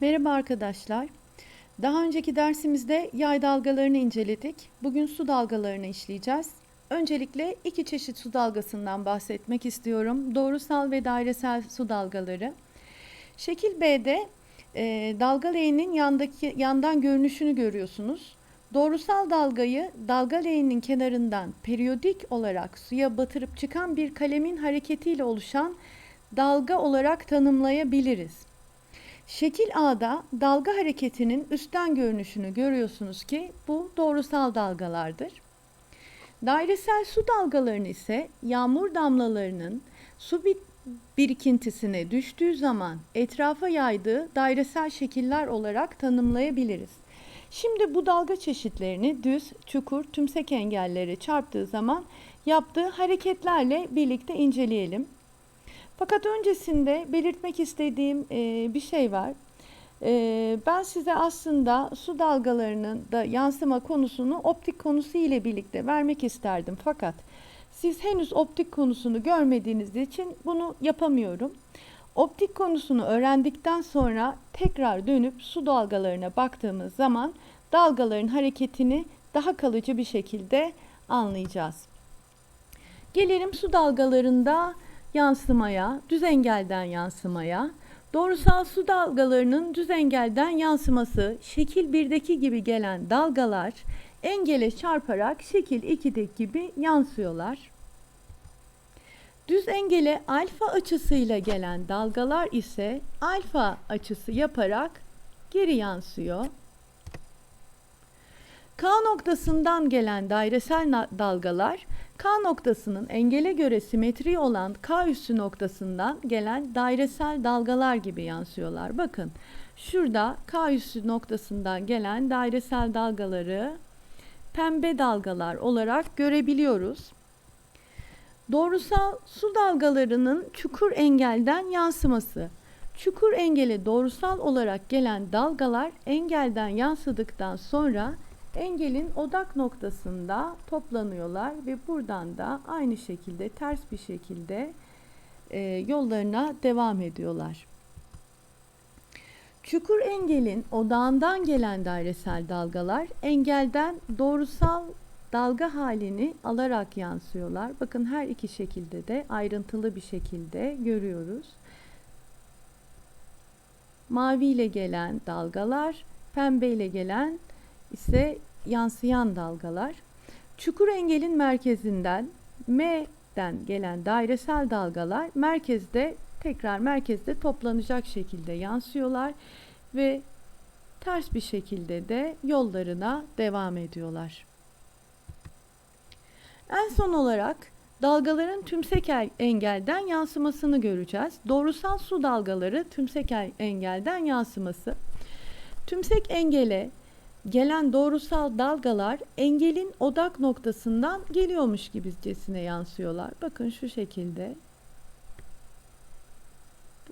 Merhaba arkadaşlar. Daha önceki dersimizde yay dalgalarını inceledik. Bugün su dalgalarını işleyeceğiz. Öncelikle iki çeşit su dalgasından bahsetmek istiyorum. Doğrusal ve dairesel su dalgaları. Şekil B'de e, dalga leğenin yandaki yandan görünüşünü görüyorsunuz. Doğrusal dalgayı dalga leğeninin kenarından periyodik olarak suya batırıp çıkan bir kalemin hareketiyle oluşan dalga olarak tanımlayabiliriz. Şekil A'da dalga hareketinin üstten görünüşünü görüyorsunuz ki bu doğrusal dalgalardır. Dairesel su dalgalarını ise yağmur damlalarının su birikintisine düştüğü zaman etrafa yaydığı dairesel şekiller olarak tanımlayabiliriz. Şimdi bu dalga çeşitlerini düz, çukur, tümsek engellere çarptığı zaman yaptığı hareketlerle birlikte inceleyelim. Fakat öncesinde belirtmek istediğim e, bir şey var. E, ben size aslında su dalgalarının da yansıma konusunu optik konusu ile birlikte vermek isterdim. Fakat siz henüz optik konusunu görmediğiniz için bunu yapamıyorum. Optik konusunu öğrendikten sonra tekrar dönüp su dalgalarına baktığımız zaman dalgaların hareketini daha kalıcı bir şekilde anlayacağız. Gelelim su dalgalarında yansımaya, düz engelden yansımaya. Doğrusal su dalgalarının düz engelden yansıması şekil 1'deki gibi gelen dalgalar engele çarparak şekil 2'deki gibi yansıyorlar. Düz engele alfa açısıyla gelen dalgalar ise alfa açısı yaparak geri yansıyor. K noktasından gelen dairesel dalgalar K noktasının engele göre simetri olan K üssü noktasından gelen dairesel dalgalar gibi yansıyorlar. Bakın şurada K üssü noktasından gelen dairesel dalgaları pembe dalgalar olarak görebiliyoruz. Doğrusal su dalgalarının çukur engelden yansıması. Çukur engele doğrusal olarak gelen dalgalar engelden yansıdıktan sonra engelin odak noktasında toplanıyorlar ve buradan da aynı şekilde ters bir şekilde e, yollarına devam ediyorlar. Çukur engelin odağından gelen dairesel dalgalar engelden doğrusal dalga halini alarak yansıyorlar. Bakın her iki şekilde de ayrıntılı bir şekilde görüyoruz. Mavi ile gelen dalgalar, pembe ile gelen ise yansıyan dalgalar. Çukur engelin merkezinden M'den gelen dairesel dalgalar merkezde tekrar merkezde toplanacak şekilde yansıyorlar ve ters bir şekilde de yollarına devam ediyorlar. En son olarak dalgaların tümsek engelden yansımasını göreceğiz. Doğrusal su dalgaları tümsek engelden yansıması. Tümsek engele gelen doğrusal dalgalar engelin odak noktasından geliyormuş gibicesine yansıyorlar. Bakın şu şekilde.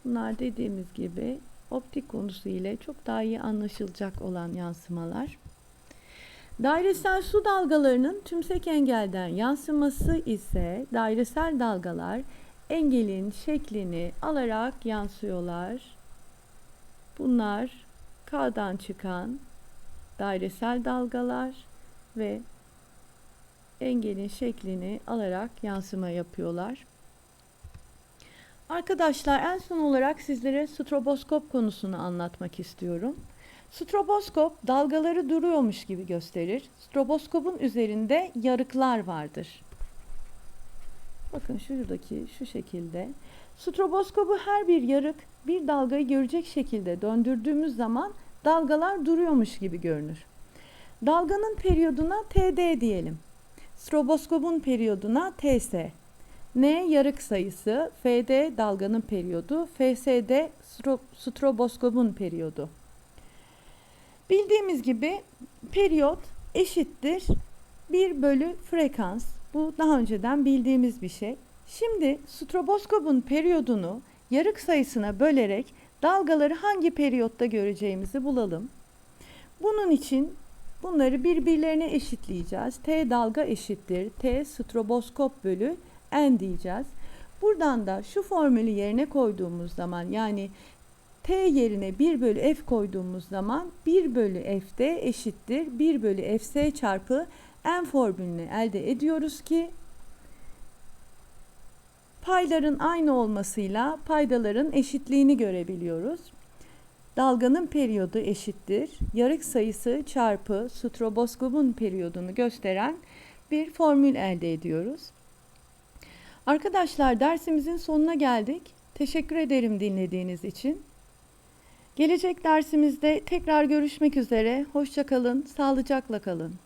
Bunlar dediğimiz gibi optik konusu ile çok daha iyi anlaşılacak olan yansımalar. Dairesel su dalgalarının tümsek engelden yansıması ise dairesel dalgalar engelin şeklini alarak yansıyorlar. Bunlar K'dan çıkan dairesel dalgalar ve engelin şeklini alarak yansıma yapıyorlar. Arkadaşlar en son olarak sizlere stroboskop konusunu anlatmak istiyorum. Stroboskop dalgaları duruyormuş gibi gösterir. Stroboskopun üzerinde yarıklar vardır. Bakın şuradaki şu şekilde. Stroboskopu her bir yarık bir dalgayı görecek şekilde döndürdüğümüz zaman dalgalar duruyormuş gibi görünür. Dalganın periyoduna TD diyelim. Stroboskopun periyoduna TS. N yarık sayısı, FD dalganın periyodu, FSD stroboskopun periyodu. Bildiğimiz gibi periyot eşittir 1 bölü frekans. Bu daha önceden bildiğimiz bir şey. Şimdi stroboskopun periyodunu yarık sayısına bölerek dalgaları hangi periyotta göreceğimizi bulalım. Bunun için bunları birbirlerine eşitleyeceğiz. T dalga eşittir. T stroboskop bölü n diyeceğiz. Buradan da şu formülü yerine koyduğumuz zaman yani t yerine 1 bölü f koyduğumuz zaman 1 bölü f eşittir 1 bölü fs çarpı n formülünü elde ediyoruz ki payların aynı olmasıyla paydaların eşitliğini görebiliyoruz. Dalganın periyodu eşittir. Yarık sayısı çarpı stroboskopun periyodunu gösteren bir formül elde ediyoruz. Arkadaşlar dersimizin sonuna geldik. Teşekkür ederim dinlediğiniz için. Gelecek dersimizde tekrar görüşmek üzere. Hoşça kalın, sağlıcakla kalın.